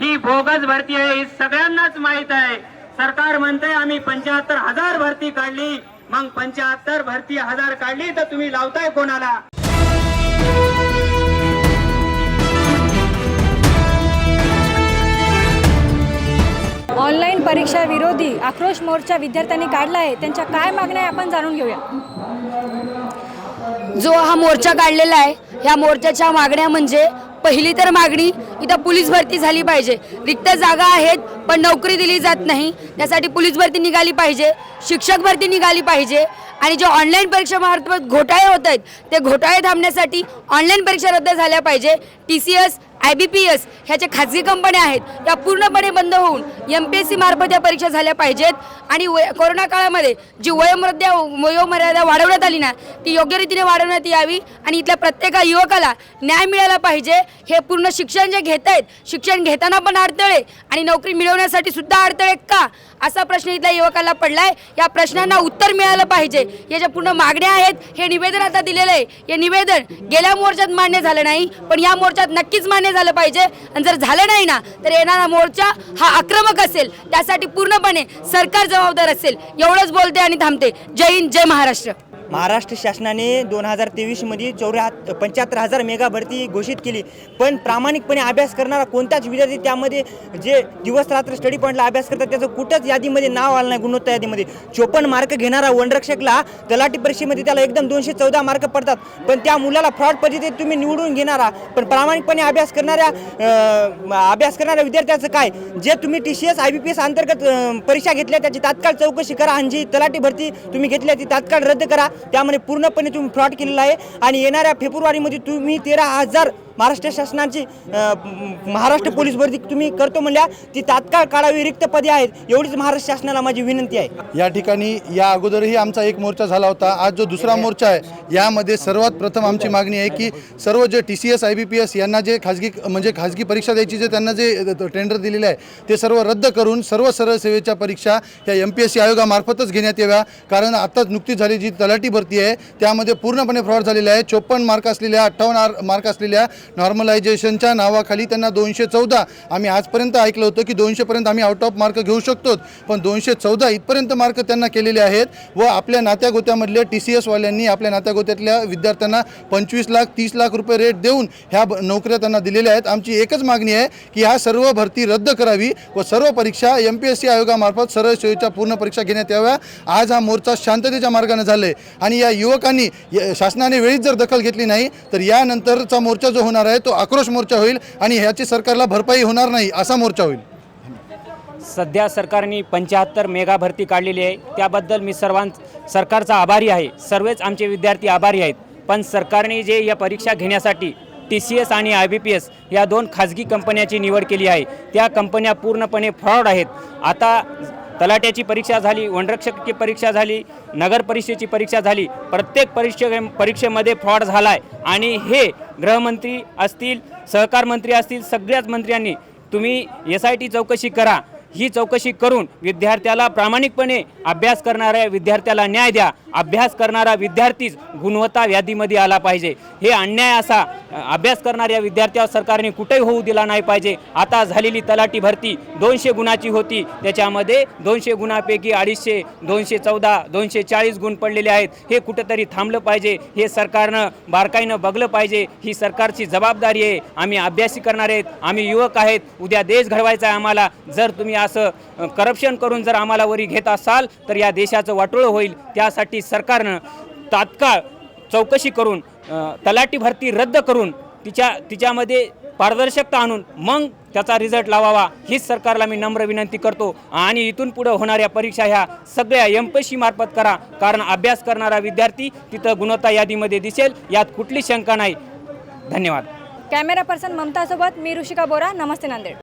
ही bogus भरती आहे ही सगळ्यांनाच माहीत आहे. सरकार म्हणते आम्ही पंच्याहत्तर हजार भरती काढली मग पंच्याहत्तर भरती हजार काढली तर तुम्ही लावताय कोणाला? ऑनलाईन परीक्षा विरोधी आक्रोश मोर्चा विद्यार्थ्यांनी काढला आहे. त्यांच्या काय मागण्या आहे आपण जाणून घेऊया. जो हा मोर्चा काढलेला आहे ह्या मोर्चाच्या मागण्या म्हणजे पहिली तर मागणी इथं पोलीस भरती झाली पाहिजे. रिक्त जागा आहेत पण नोकरी दिली जात नाही. त्यासाठी पोलीस भरती निघाली पाहिजे शिक्षक भरती निघाली पाहिजे आणि जे ऑनलाईन परीक्षेमार्फत घोटाळे होत आहेत ते घोटाळे थांबण्यासाठी ऑनलाईन परीक्षा रद्द झाल्या पाहिजे. T C S I B P S ह्या ज्या खाजगी कंपन्या आहेत त्या पूर्णपणे बंद होऊन एम पी एस सी मार्फत या परीक्षा झाल्या पाहिजेत. आणि वय कोरोना काळामध्ये जी वयोमर्यादा वयोमर्यादा वाढवण्यात आली ना ती योग्य रीतीने वाढवण्यात यावी आणि इथल्या प्रत्येका युवकाला न्याय मिळाला पाहिजे. हे पूर्ण शिक्षण जे घेत आहेत शिक्षण घेताना पण अडथळे आणि नोकरी मिळवण्यासाठी सुद्धा अडथळे का? असा प्रश्न इथल्या युवकाला पडलाय. या प्रश्नांना उत्तर मिळालं पाहिजे. या ज्या पूर्ण मागण्या आहेत हे निवेदन आता दिलेलं आहे. हे निवेदन गेल्या मोर्चात मान्य झालं नाही पण या मोर्चात नक्कीच मान्य झालं पाहिजे. आणि जर झालं नाही ना तर येणारा मोर्चा हा आक्रमक असेल. त्यासाठी पूर्णपणे सरकार जबाबदार असेल. एवढंच बोलते आणि थांबते. जय हिंद जय महाराष्ट्र. महाराष्ट्र शासनाने दोन हजार तेवीसमध्ये चौऱ्या पंच्याहत्तर हजार मेगा भरती घोषित केली. पण प्रामाणिकपणे अभ्यास करणारा कोणताच विद्यार्थी त्यामध्ये जे दिवस रात्र स्टडी पॉईंटला अभ्यास करतात त्याचं कुठंच यादीमध्ये नाव आलं नाही गुणवत्ता यादीमध्ये. चोपन्न मार्क घेणारा वनरक्षकला तलाठी परीक्षेमध्ये त्याला एकदम दोनशे चौदा मार्क पडतात. पण त्या मुलाला फ्रॉड पद्धतीत तुम्ही निवडून घेणारा पण प्रामाणिकपणे अभ्यास करणाऱ्या अभ्यास करणाऱ्या विद्यार्थ्याचं काय? जे तुम्ही T C S I B P S अंतर्गत परीक्षा घेतल्या त्याची तात्काळ चौकशी करा आणि जी तलाठी भरती तुम्ही घेतल्या ती तात्काळ रद्द करा. त्यामध्ये पूर्णपणे तुम्ही फ्रॉड केलेला आहे. आणि येणाऱ्या फेब्रुवारीमध्ये तुम्ही तेरा हजार महाराष्ट्र शासनाची महाराष्ट्र पोलीस भरती तुम्ही करतो म्हणल्या ती तात्काळ काढावी रिक्त पदे आहेत एवढीच महाराष्ट्र शासनाला माझी विनंती आहे. या ठिकाणी या अगोदरही आमचा एक मोर्चा झाला होता आज जो दुसरा मोर्चा आहे यामध्ये सर्वात प्रथम आमची मागणी आहे की सर्व जे T C S I B P S यांना जे खाजगी म्हणजे खाजगी परीक्षा द्यायची जे त्यांना जे टेंडर दिलेले आहे ते सर्व रद्द करून सर्व सरळ सेवेच्या परीक्षा या एम पी एस सी आयोगामार्फतच घेण्यात याव्या. कारण आत्ताच नुकतीच झाली जी तलाठी भरती आहे त्यामध्ये पूर्णपणे फ्रॉड झालेला आहे. चोपन्न मार्क असलेल्या अठ्ठावन्न मार्क असलेल्या नॉर्मलायझेशनच्या नावाखाली त्यांना दोनशे चौदा. आम्ही आजपर्यंत ऐकलं होतं की दोनशेपर्यंत आम्ही आउट ऑफ मार्क घेऊ शकतो पण दोनशे चौदा इथपर्यंत मार्क त्यांना केलेले आहेत व आपल्या नात्यागोत्यामधल्या टी सी एसवाल्यांनी आपल्या नात्यागोत्यातल्या विद्यार्थ्यांना पंचवीस लाख तीस लाख रुपये रेट देऊन ह्या नोकऱ्या त्यांना दिलेल्या आहेत. आमची एकच मागणी आहे की ह्या सर्व भरती रद्द करावी व सर्व परीक्षा एम पी एस सी आयोगामार्फत सरळ सोयीच्या पूर्ण परीक्षा घेण्यात याव्या. आज हा मोर्चा शांततेच्या मार्गाने झाला आहे आणि या युवकांनी शासनाने वेळीच जर दखल घेतली नाही तर यानंतरचा मोर्चा जो होणार आहे तो आक्रोश मोर्चा होईल आणि ह्याची सरकारला भरपाई होणार नाही असा मोर्चा होईल. सध्या सरकारने पंच्याहत्तर मेगा भरती काढलेली आहे. त्याबद्दल मी सर्वां सरकारचा आभारी आहे. सर्वच आमचे विद्यार्थी आभारी आहेत. पण सरकारने जे या परीक्षा घेण्यासाठी टी सी एस आणि आय बी पी एस या दोन खाजगी कंपन्याची निवड केली आहे. त्या कंपन्या पूर्णपणे फ्रॉड आहेत. आता तलाट्याची परीक्षा झाली वनरक्षकची परीक्षा झाली नगर परिषदेची परीक्षा झाली. प्रत्येक परीक्षे परीक्षेमध्ये फ्रॉड झाला आहे आणि हे गृहमंत्री असतील सहकार मंत्री असतील सगळ्याच मंत्र्यांनी तुम्ही एस आय टी चौकशी करा. ही चौकशी करून विद्यार्थ्याला प्रामाणिकपणे अभ्यास करणाऱ्या विद्यार्थ्याला न्याय द्या. अभ्यास करणारा विद्यार्थीच गुणवत्ता यादीमध्ये आला पाहिजे. हे अन्याय असा अभ्यास करणाऱ्या विद्यार्थ्यावर सरकारने कुठेही होऊ दिला नाही पाहिजे. आता झालेली तलाठी भरती दोनशे गुणाची होती. त्याच्यामध्ये दोनशे गुणापैकी अडीचशे दोनशे चौदा दोनशे चाळीस गुण पडलेले आहेत. हे कुठंतरी थांबलं पाहिजे. हे सरकारनं बारकाईनं बघलं पाहिजे. ही सरकारची जबाबदारी आहे. आम्ही अभ्यासी करणार आहेत. आम्ही युवक आहेत. उद्या देश घडवायचा आहे आम्हाला. जर तुम्ही असं करप्शन करून जर आम्हाला वरी घेत असाल तर या देशाचं वाटोळं होईल. त्यासाठी सरकारनं तात्काळ चौकशी करून तलाटी तलाठी भरती रद्द करून तिच्या तिच्यामध्ये पारदर्शकता आणून मग त्याचा रिझल्ट लावावा हीच सरकारला मी नम्र विनंती करतो. आणि इथून पुढे होणाऱ्या परीक्षा ह्या सगळ्या एम पी सी मार्फत करा कारण अभ्यास करणारा विद्यार्थी तिथं गुणवत्ता यादीमध्ये दिसेल यात कुठली शंका नाही. धन्यवाद. कॅमेरा पर्सन ममतासोबत मी ऋषिका बोरा नमस्ते नांदेड.